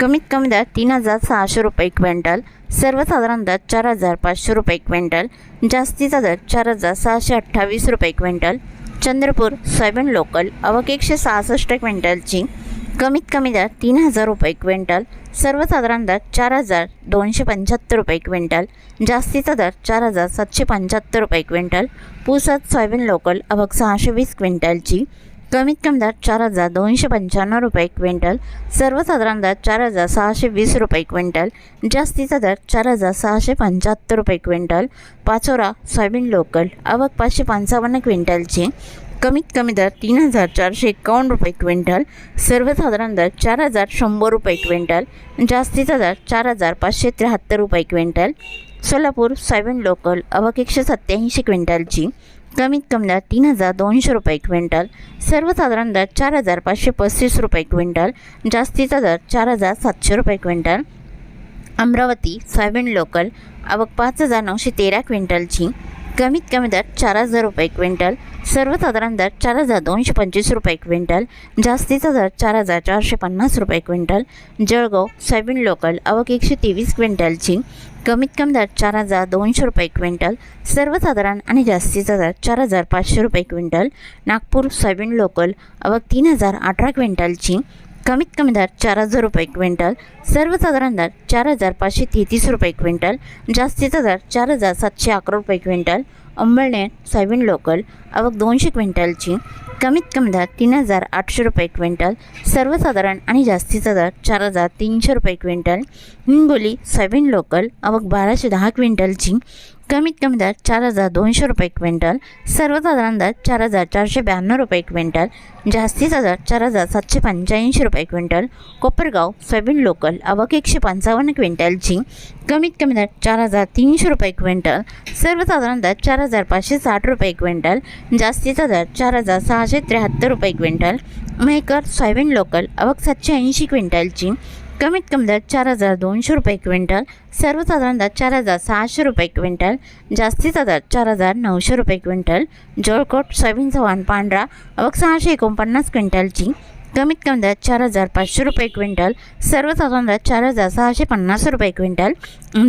कमीत कमी दर तीन हजार सहाशे रुपये क्विंटल सर्वसाधारण दर चार हजार पाचशे रुपये क्विंटल जास्तीचा दर चार हजार सहाशे अठ्ठावीस रुपये क्विंटल. चंद्रपूर सोयाबीन लोकल आवक एकशे सहासष्ट क्विंटलची कमीत कमी दर तीन हजार रुपये क्विंटल सर्वसाधारण दर चार हजार दोनशे पंच्याहत्तर रुपये क्विंटल जास्तीचा दर चार हजार सातशे पंच्याहत्तर रुपये क्विंटल. पुसद सोयाबीन लोकल अवक सहाशे वीस क्विंटलची कमीत कमी दर चार हजार दोनशे पंच्याण्णव रुपये क्विंटल सर्वसाधारण दर चार हजार सहाशे वीस रुपये क्विंटल जास्तीचा दर चार हजार सहाशे पंच्याहत्तर रुपये क्विंटल पाचोरा सोयाबीन लोकल आवक पाचशे पंचावन्न क्विंटलची कमीत कमी दर तीन हजार चारशे एकावन्न रुपये क्विंटल सर्वसाधारण दर चार हजार शंभर रुपये क्विंटल जास्तीचा दर चार हजार पाचशे त्र्याहत्तर रुपये क्विंटल सोलापूर सोयाबीन लोकल आवक एकशे सत्याऐंशी क्विंटलची कमीत कमी दर तीन हजार दोनशे रुपये क्विंटल. सर्वसाधारण दर चार हजार पाचशे पस्तीस रुपये क्विंटल. जास्तीचा दर चार हजार सातशे रुपये क्विंटल. Amravati soybean local. आवक पाच हजार नऊशे तेरा क्विंटलची. कमीत कमी दर चार हजार रुपये क्विंटल सर्वसाधारण दर चार हजार दोनशे पंचवीस रुपये क्विंटल जास्तीचा दर चार हजार चारशे पन्नास रुपये क्विंटल जळगाव सोयाबीन लोकल आवक एकशे तेवीस क्विंटलची कमीत कमी दर चार हजार दोनशे रुपये क्विंटल सर्वसाधारण आणि जास्तीचा दर चार हजार पाचशे रुपये क्विंटल नागपूर सोयाबीन लोकल आवक तीन हजार अठरा क्विंटलची कमीत कमी दर चार हजार रुपये क्विंटल सर्वसाधारण दर चार हजार पाचशे तेहतीस रुपये क्विंटल जास्तीचा दर चार हजार सातशे अकरा रुपये क्विंटल अंबळनेर सोयाबीन लोकल आवक दोनशे क्विंटलची कमीत कमी दर तीन हजार आठशे रुपये क्विंटल सर्वसाधारण आणि जास्तीचा दर चार हजार तीनशे रुपये क्विंटल हिंगोली सोयाबीन लोकल आवक बाराशे दहा क्विंटलची कमीत कमी दर चार हजार दोनशे रुपये क्विंटल सर्वसाधारण दर चार हजार चारशे ब्याण्णव रुपये क्विंटल जास्तीचा दर चार हजार सातशे पंच्याऐंशी रुपये क्विंटल कोपरगाव सोयाबीन लोकल आवक एकशे पंचावन्न क्विंटलची कमीत कमी दर चार हजार तीनशे रुपये क्विंटल सर्वसाधारण दर चार हजार पाचशे साठ रुपये क्विंटल जास्तीचा दर चार हजार सहाशे त्र्याहत्तर रुपये क्विंटल मेहकर सोयाबीन लोकल आवक सातशे ऐंशी क्विंटलची कमीत कमी दर चार हजार दोनशे रुपये क्विंटल सर्वसाधारण दर चार हजार सहाशे रुपये क्विंटल जास्तीचा दर चार हजार नऊशे रुपये क्विंटल जोळकोट सोयाबीन चव्हाण पांढरा व सहाशे एकोणपन्नास क्विंटलची कमीत कमी दर चार हजार पाचशे रुपये क्विंटल सर्वसाधारण दर चार हजार सहाशे पन्नास रुपये क्विंटल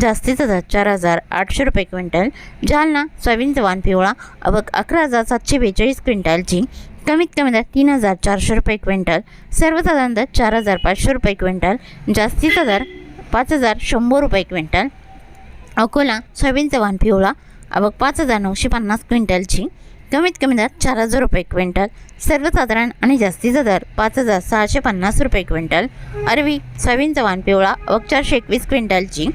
जास्तीचा दर चार हजार आठशे रुपये क्विंटल जालना सोयाबीन चव्हाण पिवळा आवक अकरा हजार सातशे बेचाळीस क्विंटलची कमीत कमी दर तीन हजार चारशे रुपये क्विंटल सर्वसाधारण दर चार हजार पाचशे रुपये क्विंटल जास्तीचा दर पाच हजार शंभर रुपये क्विंटल. अकोला सोयाबीनचा वाण पिवळा आवक पाच हजार नऊशे पन्नास क्विंटलची. कमीत कमी दर चार हजार रुपये क्विंटल सर्वसाधारण आणि जास्तीचा दर पाच हजार सहाशे पन्नास रुपये क्विंटल. अरवी सोयाबीनचा वाण पिवळा आवक चारशे एकवीस क्विंटलची.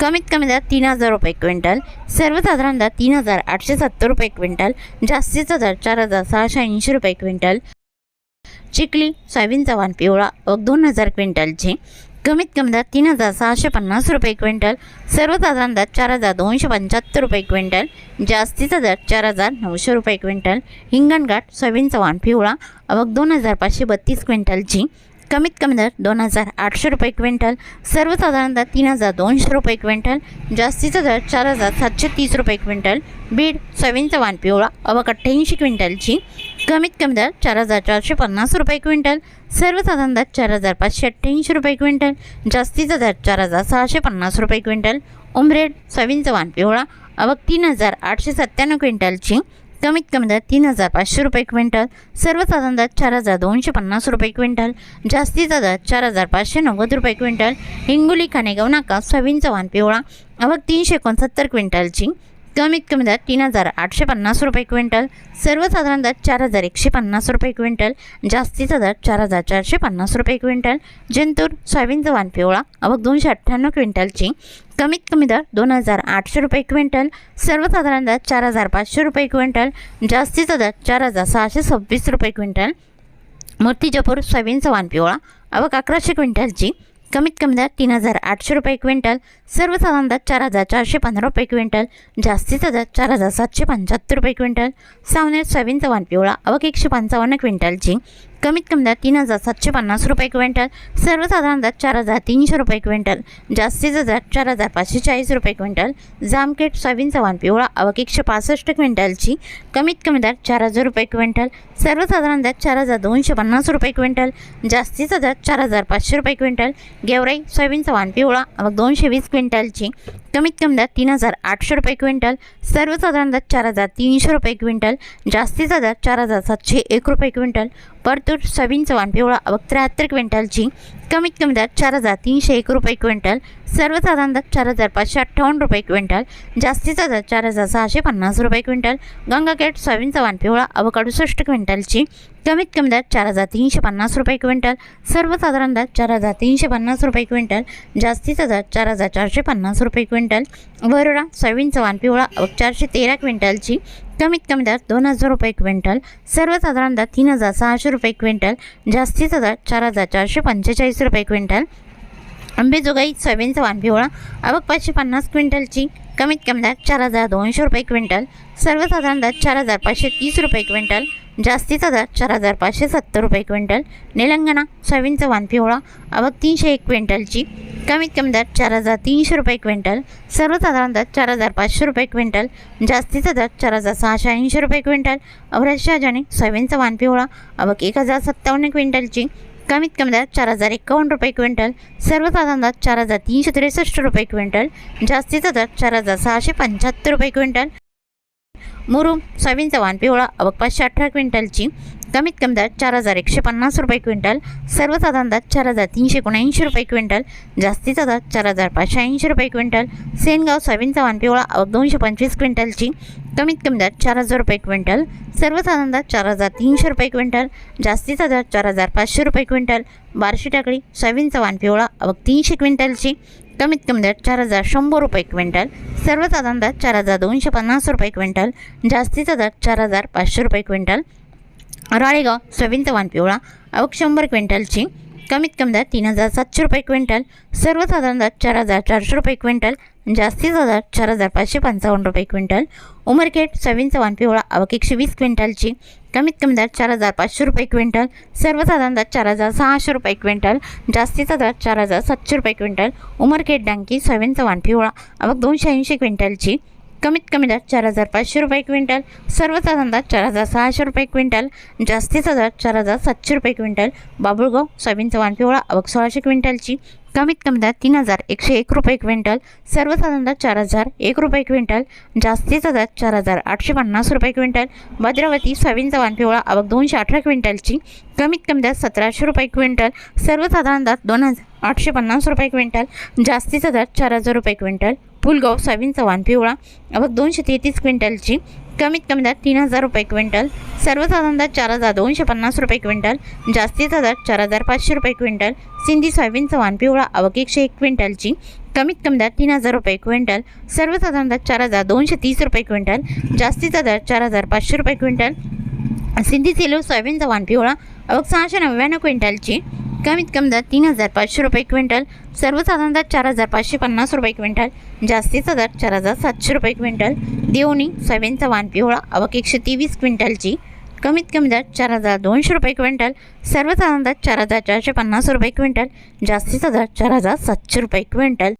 कमीत कमी दर तीन हजार रुपये क्विंटल सर्वसाधारण दर तीन हजार आठशे सत्तर रुपये क्विंटल जास्तीचा दर चार हजार सहाशे ऐंशी रुपये क्विंटल. चिखली सोयाबीनचा वाण पिवळा व दोन हजार क्विंटलची कमीत कमी दर तीन हजार सहाशे पन्नास रुपये क्विंटल सर्वसाधारण दर चार हजार दोनशे पंच्याहत्तर रुपये क्विंटल जास्तीचा दर चार हजार नऊशे रुपये क्विंटल. हिंगणघाट सोयाबीनचा वाण पिवळा अवघ दोन हजार पाचशे बत्तीस क्विंटलची कमीत कमी दर दोन हजार आठशे रुपये क्विंटल सर्वसाधारण दर तीन हजार दोनशे रुपये क्विंटल जास्तीचा दर चार हजार सातशे तीस रुपये क्विंटल बीड सोयाबीनचा वाण पिवळा आवक अठ्ठ्याऐंशी क्विंटलची कमीत कमी दर चार हजार चारशे पन्नास रुपये क्विंटल सर्वसाधारण दर चार हजार पाचशे अठ्ठ्याऐंशी रुपये क्विंटल जास्तीचा दर चार हजार सहाशे पन्नास रुपये क्विंटल उमरेड सोयाबीनचा वाण पिवळा अवक तीन हजार आठशे सत्त्याण्णव क्विंटलची कमीत कमी दर तीन हजार पाचशे रुपये क्विंटल सर्वसाधारण दर चार हजार दोनशे पन्नास रुपये क्विंटल जास्तीचा दर चार हजार पाचशे नव्वद रुपये क्विंटल हिंगोली खाणेगाव नाका सोयाबीन चव्हाण पिवळा आवक तीनशे एकोणसत्तर क्विंटलची. कमीत कमी दर तीन हजार आठशे पन्नास रुपये क्विंटल सर्वसाधारण दर चार हजार एकशे पन्नास रुपये क्विंटल जास्तीचा दर चार हजार चारशे पन्नास रुपये क्विंटल जिंतूर सोयाबीनचा वाण पिवळा अवघ दोनशे अठ्ठ्याण्णव क्विंटलची कमीत कमी दर दोन हजार आठशे रुपये क्विंटल सर्वसाधारण दर चार हजार पाचशे रुपये क्विंटल जास्तीचा दर चार हजार सहाशे सव्वीस रुपये क्विंटल मूर्तिजापूर सोयाबीनचा वाण पिवळा अवघ अकराशे क्विंटलची कमीत कमी दर तीन हजार आठशे रुपये क्विंटल सर्वसाधारण दर चार हजार चारशे पंधरा रुपये क्विंटल जास्तीचा दर चार हजार सातशे पंच्याहत्तर रुपये क्विंटल सावनेर सोयाबीनचा वाण पिवळा अवक एकशे पंचावन्न क्विंटल झिंक कमीत कमी दर तीन हजार सातशे पन्नास रुपये क्विंटल सर्वसाधारण दर चार हजार तीनशे रुपये क्विंटल जास्तीचा दर चार हजार पाचशे चाळीस रुपये क्विंटल जामखेड सोयाबीन चव्हाण पिवळा अवघ एकशे पासष्ट क्विंटलची कमीत कमी दर चार हजार रुपये क्विंटल सर्वसाधारण दर चार हजार दोनशे पन्नास रुपये क्विंटल जास्तीचा दर चार हजार पाचशे रुपये क्विंटल गेवराई सोयाबीन चव्हाण पिवळा अवघ दोनशे वीस क्विंटलची कमीत कमी दर तीन हजार आठशे रुपये क्विंटल सर्वसाधारण दर चार हजार तीनशे रुपये क्विंटल जास्तीचा दर चार हजार सातशे एक रुपये क्विंटल परतूर सोयाबीनचा चव्हाण पिवळा व त्र्याहत्तर क्विंटलची कमीत कमी दर चार हजार तीनशे एक रुपये क्विंटल सर्वसाधारण दर चार हजार पाचशे अठ्ठावन्न रुपये क्विंटल जास्तीचा दर चार हजार सहाशे पन्नास रुपये क्विंटल गंगाखेड सोयाबीनचा वाण पिवळा क्विंटलची कमीत कमी दर चार हजार तीनशे पन्नास रुपये क्विंटल सर्वसाधारण दर चार हजार तीनशे पन्नास रुपये क्विंटल जास्तीचा दर चार हजार चारशे पन्नास रुपये क्विंटल वरोडा सोयाबीनचा वाण पिवळा चारशे तेरा क्विंटलची कमीत कमी दर दोन हजार रुपये क्विंटल सर्वसाधारण दर तीन हजार सहाशे रुपये क्विंटल जास्तीचा दर चार हजार चारशे पंचेचाळीस रुपये क्विंटल. अंबेजोगाई सोयाबीनचा वाण पिवळा. पाचशे पन्नास क्विंटलची. कमीत कमी दर चार हजार दोनशे रुपये क्विंटल. सर्वसाधारण दर चार हजार पाचशे तीस रुपये क्विंटल. जास्तीचा दर चार हजार पाचशे सत्तर रुपये क्विंटल. निलंगणा सोयाबीनचा वाण पिवळा. तीनशे एक क्विंटलची. कमीत कमी दर चार हजार तीनशे रुपये क्विंटल. सर्वसाधारण दर चार हजार पाचशे रुपये क्विंटल. जास्तीचा दर चार हजार सहाशे ऐंशी रुपये क्विंटल. अवराज शहाजाने सोयाबीनचा वाण पिवळा. एक हजार सत्तावन्न क्विंटलची. कमीत कमी दरात चार हजार एकावन्न रुपये क्विंटल सर्वसाधारण दरात चार हजार तीनशे त्रेसष्ट रुपये क्विंटल जास्तीचा दर चार हजार सहाशे पंच्याहत्तर रुपये क्विंटल. मुरुम सोयाबीनचा वाण पिवळा अवघ पाचशे अठरा क्विंटलची कमीत कमी दरात चार हजार एकशे पन्नास रुपये क्विंटल सर्वसाधारण दरात चार हजार तीनशे एकोणऐंशी रुपये क्विंटल जास्तीचा दर चार हजार पाचशे ऐंशी रुपये क्विंटल. सेनगाव सोयाबीनचा वाण पिवळा अवघ दोनशे पंचवीस क्विंटलची कमीत कमी दर चार हजार रुपये क्विंटल सर्वसाधारण दर चार हजार तीनशे रुपये क्विंटल जास्तीचा दर चार हजार पाचशे रुपये क्विंटल बारशी टाकळी सोयाबीनचा वाण पिवळा अवघ तीनशे क्विंटलची. कमीत कमी दर चार हजार शंभर रुपये क्विंटल सर्वसाधारण दर चार हजार दोनशे पन्नास रुपये क्विंटल जास्तीचा दर चार हजार पाचशे रुपये क्विंटल. राळेगाव सोयाबीनचा वाण पिवळा अवघ शंभर क्विंटलची. कमीत कमी दर तीन हजार सातशे रुपये क्विंटल सर्वसाधारण दर चार हजार चारशे रुपये क्विंटल जास्तीचा दर चार हजार पाचशे पंचावन्न रुपये क्विंटल. उमरखेड सोयाबीनचा वाण पिवळा अवघ एकशे वीस क्विंटलची कमीत कमी दर चार हजार पाचशे रुपये क्विंटल सर्वसाधारण दर चार हजार सहाशे रुपये क्विंटल जास्तीचा दर चार हजार सातशे रुपये क्विंटल. उमरखेड डांकी सोयाबीनचा वाण पिवळा अवघ दोनशे ऐंशी क्विंटलची कमीत कमी दर चार हजार पाचशे रुपये क्विंटल सर्वसाधारण दर चार हजार सहाशे रुपये क्विंटल जास्तीचा दर चार हजार सातशे रुपये क्विंटल बाबुळगाव सोयाबीनचा वाण पिवळा अवघ सोळाशे क्विंटलची कमीत कमी दर तीन हजार एकशे एक रुपये क्विंटल सर्वसाधारण दर चार हजार एक रुपये क्विंटल जास्तीचा दर चार हजार आठशे पन्नास रुपये क्विंटल भद्रावती सोयाबीनचा वाण पिवळा अवघ दोनशे अठरा क्विंटलची कमीत कमी दर सतराशे रुपये क्विंटल सर्वसाधारण दर दोन हजार आठशे पन्नास रुपये क्विंटल जास्तीचा दर चार हजार रुपये क्विंटल फुलगाव सोयाबीनचा वाण पिवळा अवघ दोनशे तेहतीस क्विंटलची कमीत कमी दर तीन हजार रुपये क्विंटल. सर्वसाधारण दर चार हजार दोनशे पन्नास रुपये क्विंटल. जास्तीचा दर चार हजार पाचशे रुपये क्विंटल. सिंधी सोयाबीनचा वाण पिवळा अवघ एकशे एक क्विंटलची कमीत कमी दर तीन हजार रुपये क्विंटल. सर्वसाधारण दर चार हजार दोनशे तीस रुपये क्विंटल. जास्तीचा दर चार हजार पाचशे रुपये क्विंटल. सिंधी सेलू सोयाबीनचा वाण पिवळा अवघ सहाशे नव्याण्णव क्विंटलची कमीत कमी दर तीन हजार पाचशे रुपये क्विंटल सर्वसाधारण दर चार हजार पाचशे पन्नास रुपये क्विंटल जास्तीचा दर चार हजार सातशे रुपये क्विंटल देवणी सोयाबीनचा वाण पिवळा अवघ एकशे तेवीस क्विंटलची कमीत कमी दर चार हजार दोनशे रुपये क्विंटल सर्वसाधारण दर चार हजार चारशे पन्नास रुपये क्विंटल जास्तीचा दर चार हजार सातशे रुपये क्विंटल.